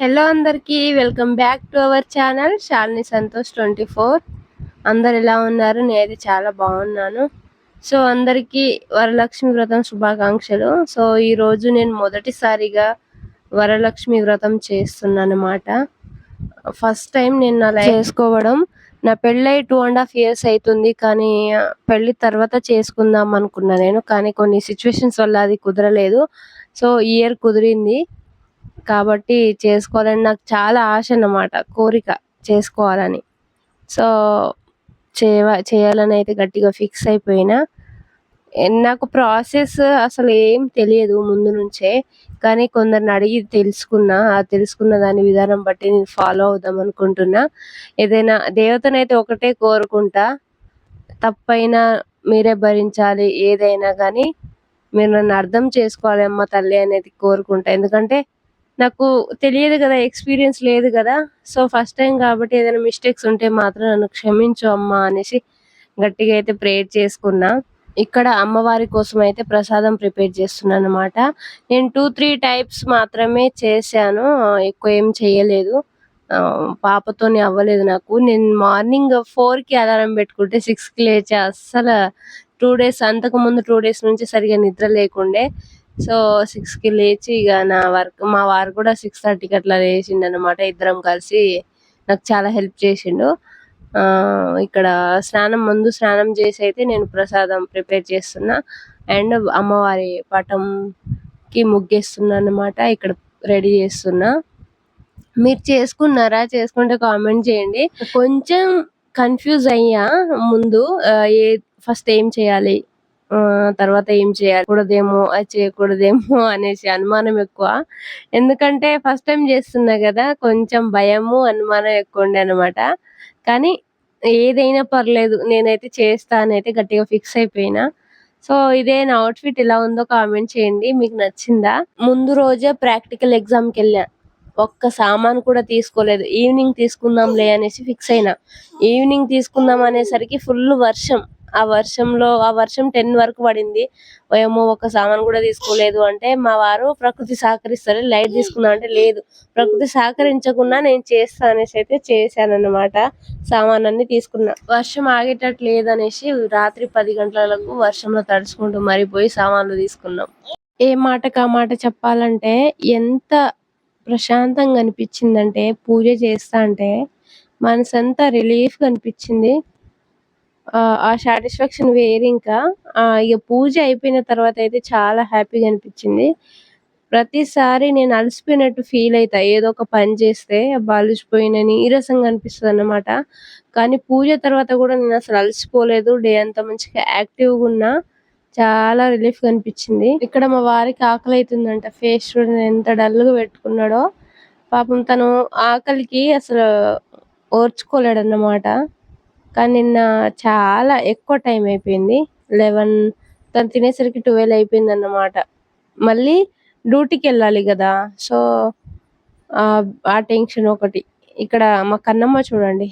Hello అందరికీ welcome back to our channel Shalini Santosh twenty four అందరు ఎలా ఉన్నారు? నేనైతే చాలా బాగున్నాను. సో అందరికీ వరలక్ష్మి వ్రతం శుభాకాంక్షలు. సో ఈ రోజు నేను మొదటిసారిగా వరలక్ష్మి వ్రతం చేస్తున్నాను అనమాట ఫస్ట్ టైం నేను అలా చేసుకోవడం. నా పెళ్ళై టూ అండ్ హాఫ్ ఇయర్స్ అవుతుంది కానీ పెళ్ళి తర్వాత చేసుకుందాం అనుకున్నా నేను. కానీ కొన్ని సిచ్యువేషన్స్ వల్ల అది కుదరలేదు. సో ఇయర్ కుదిరింది. కాబట్టి చేసుకోవాలని నాకు చాలా ఆశ అన్నమాట కోరిక చేసుకోవాలని. సో చేయ చేయాలని అయితే గట్టిగా ఫిక్స్ అయిపోయినా నాకు ప్రాసెస్ అసలు ఏం తెలియదు ముందు నుంచే కానీ కొందరిని అడిగి తెలుసుకున్నా ఆ తెలుసుకున్న దాని విధానం బట్టి నేను ఫాలో అవుదాం అనుకుంటున్నా. ఏదైనా దేవతనైతే ఒకటే కోరుకుంటా తప్పైనా మీరే భరించాలి ఏదైనా కానీ మీరు నన్ను అర్థం చేసుకోవాలి అమ్మ తల్లి అనేది కోరుకుంటా. ఎందుకంటే నాకు తెలియదు కదా ఎక్స్పీరియన్స్ లేదు కదా. సో ఫస్ట్ టైం కాబట్టి ఏదైనా మిస్టేక్స్ ఉంటే మాత్రం నన్ను క్షమించు అమ్మా అనేసి గట్టిగా అయితే ప్రేయర్ చేసుకున్నా. ఇక్కడ అమ్మవారి కోసం అయితే ప్రసాదం ప్రిపేర్ చేస్తున్నాను అనమాట నేను టూ త్రీ టైప్స్ మాత్రమే చేశాను. ఎక్కువ ఏం చేయలేదు. పాపతోనే అవ్వలేదు నాకు. నేను మార్నింగ్ ఫోర్కి అలారం పెట్టుకుంటే సిక్స్కి లేచి అస్సలు టూ డేస్ అంతకు ముందు టూ డేస్ నుంచి సరిగా నిద్ర లేకుండే. సో సిక్స్కి లేచి ఇక నా వర్క్ మా వారు కూడా సిక్స్ థర్టీకి అట్లా లేచిండు అనమాట ఇద్దరం కలిసి నాకు చాలా హెల్ప్ చేసిండు. ఇక్కడ స్నానం ముందు స్నానం చేసి అయితే నేను ప్రసాదం ప్రిపేర్ చేస్తున్నా. అండ్ అమ్మవారి పటంకి ముగ్గేస్తున్నా అన్నమాట ఇక్కడ రెడీ చేస్తున్నా. మీరు చేసుకున్నారా? చేసుకుంటే కామెంట్ చేయండి. కొంచెం కన్ఫ్యూజ్ అయ్యా ముందు ఏ ఫస్ట్ ఏం చేయాలి? తర్వాత ఏం చేయాలి కూడదేమో అది చేయకూడదేమో అనేసి అనుమానం ఎక్కువ. ఎందుకంటే ఫస్ట్ టైం చేస్తున్నా కదా కొంచెం భయము అనుమానం ఎక్కువ ఉండే అనమాట కానీ ఏదైనా పర్లేదు నేనైతే చేస్తా గట్టిగా ఫిక్స్ అయిపోయినా. సో ఇదే నా అవుట్ఫిట్ ఎలా ఉందో కామెంట్ చేయండి మీకు నచ్చిందా? ముందు రోజే ప్రాక్టికల్ ఎగ్జామ్కి వెళ్ళా. ఒక్క సామాన్ కూడా తీసుకోలేదు. ఈవినింగ్ తీసుకుందాంలే అనేసి ఫిక్స్ అయినా. ఈవినింగ్ తీసుకుందాం అనేసరికి ఫుల్ వర్షం. ఆ వర్షంలో ఆ వర్షం టెన్ వరకు పడింది. ఏమో ఒక సామాన్ కూడా తీసుకోలేదు అంటే మా వారు ప్రకృతి సహకరిస్తారు లైట్ తీసుకుందాం అంటే లేదు. ప్రకృతి సహకరించకుండా నేను చేస్తా అనేసి అయితే చేశాను అనమాట సామాన్ అన్ని తీసుకున్నా. వర్షం ఆగేటట్టు లేదనేసి రాత్రి పది గంటలకు వర్షంలో తడుచుకుంటూ మరిపోయి సామాన్లు తీసుకున్నాం. ఏ మాటకు ఆ మాట చెప్పాలంటే ఎంత ప్రశాంతంగా అనిపించిందంటే పూజ చేస్తా అంటే మనసంతా రిలీఫ్ అనిపించింది. ఆ సాటిస్ఫాక్షన్ వేరు ఇంకా. ఇక పూజ అయిపోయిన తర్వాత అయితే చాలా హ్యాపీగా అనిపించింది. ప్రతిసారి నేను అలసిపోయినట్టు ఫీల్ అవుతా ఏదో ఒక పని చేస్తే అబ్బా అలసిపోయిన నీరసంగా అనిపిస్తుంది అన్నమాట. కానీ పూజ తర్వాత కూడా నేను అసలు అలసిపోలేదు. డే అంతా మంచిగా యాక్టివ్గా ఉన్నా చాలా రిలీఫ్ అనిపించింది. ఇక్కడ మా వారికి ఆకలి అవుతుందంట ఫేస్ చూడండి ఎంత డల్గా పెట్టుకున్నాడో. పాపం తను ఆకలికి అసలు ఓర్చుకోలేడు అన్నమాట కానీ నిన్న చాలా ఎక్కువ టైం అయిపోయింది. లెవెన్ తను తినేసరికి ట్వెల్వ్ అయిపోయింది అన్నమాట మళ్ళీ డ్యూటీకి వెళ్ళాలి కదా. సో ఆ టెన్షన్ ఒకటి. ఇక్కడ మా కన్నమ్మ చూడండి.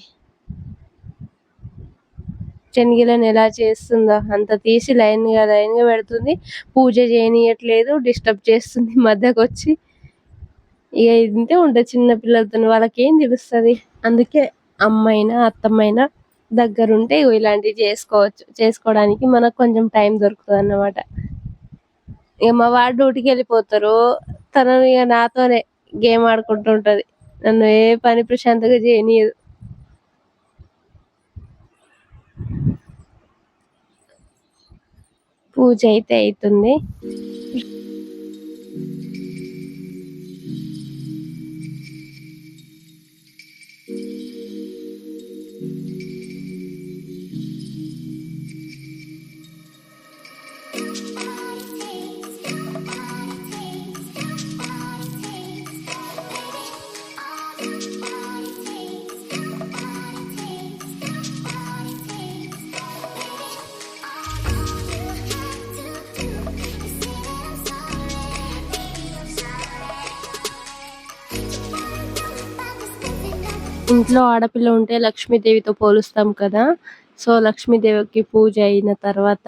శనగలను ఎలా చేస్తుందో. అంత తీసి లైన్గా లైన్గా పెడుతుంది. పూజ చేయనీయట్లేదు. డిస్టర్బ్ చేస్తుంది మధ్యకు వచ్చి ఇక ఇంతే ఉంటుంది చిన్న పిల్లలతో వాళ్ళకి ఏం తెలుస్తుంది? అందుకే అమ్మైనా అత్తమ్మైనా దగ్గరుంటే ఉంటే ఇలాంటివి చేసుకోవచ్చు చేసుకోవడానికి మనకు కొంచెం టైం దొరుకుతుంది అన్నమాట ఇక మా వాడు డ్యూటీకి వెళ్ళిపోతారు. తను ఇక నాతోనే గేమ్ ఆడుకుంటుంటది నన్ను ఏ పని ప్రశాంతంగా చేయనీయదు. పూజ అయితే అవుతుంది ఇంట్లో ఆడపిల్ల ఉంటే లక్ష్మీదేవితో పోలుస్తాం కదా. సో లక్ష్మీదేవికి పూజ అయిన తర్వాత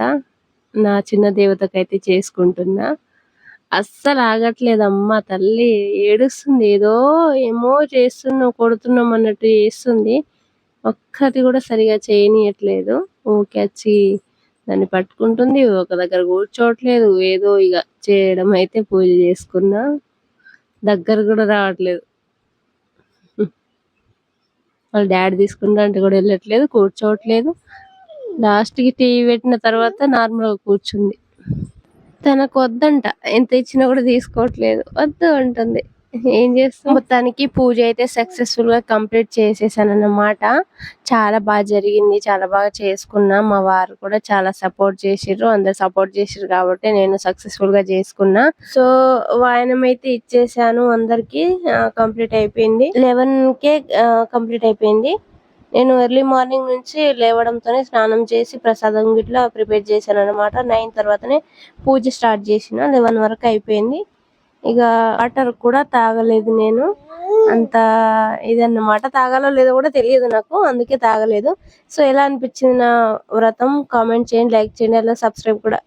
నా చిన్న దేవతకైతే చేసుకుంటున్నా. అస్సలు ఆగట్లేదమ్మా తల్లి ఏడుస్తుంది. ఏదో ఏమో చేస్తున్నావు కొడుతున్నాం అన్నట్టు చేస్తుంది. ఒక్కటి కూడా సరిగా చేయనీయట్లేదు. ఊకే వచ్చి దాన్ని పట్టుకుంటుంది. ఒక దగ్గర కూర్చోవట్లేదు. ఏదో ఇక చేయడం అయితే పూజ చేసుకున్నా. దగ్గర కూడా రావట్లేదు. వాళ్ళ డాడీ తీసుకుంటా అంటే కూడా వెళ్ళట్లేదు కూర్చోవట్లేదు. లాస్ట్కి టీవీ పెట్టిన తర్వాత నార్మల్గా కూర్చుంది. తనకు వద్దంట ఎంత ఇచ్చినా కూడా తీసుకోవట్లేదు. వద్దు అంటుంది. ఏం చేస్తాం? మొత్తానికి పూజ అయితే సక్సెస్ఫుల్గా కంప్లీట్ చేసేసాను అన్నమాట చాలా బాగా జరిగింది. చాలా బాగా చేసుకున్నా. మా వారు కూడా చాలా సపోర్ట్ చేసిర్రు. అందరు సపోర్ట్ చేసిర్రు కాబట్టి నేను సక్సెస్ఫుల్గా చేసుకున్నా. సో వాయనం అయితే ఇచ్చేసాను అందరికి. కంప్లీట్ అయిపోయింది. లెవెన్ కే కంప్లీట్ అయిపోయింది. నేను ఎర్లీ మార్నింగ్ నుంచి లేవడంతోనే స్నానం చేసి ప్రసాదం గిట్లా ప్రిపేర్ చేశాను అనమాట నైన్ తర్వాతనే పూజ స్టార్ట్ చేసిన. లెవెన్ వరకు అయిపోయింది. ఇక వాటర్ కూడా తాగలేదు నేను. అంత ఇదన్నమాట. తాగాలో లేదో కూడా తెలియదు నాకు. అందుకే తాగలేదు. సో ఎలా అనిపించింది నా వ్రతం? కామెంట్ చేయండి లైక్ చేయండి అలా సబ్స్క్రైబ్ కూడా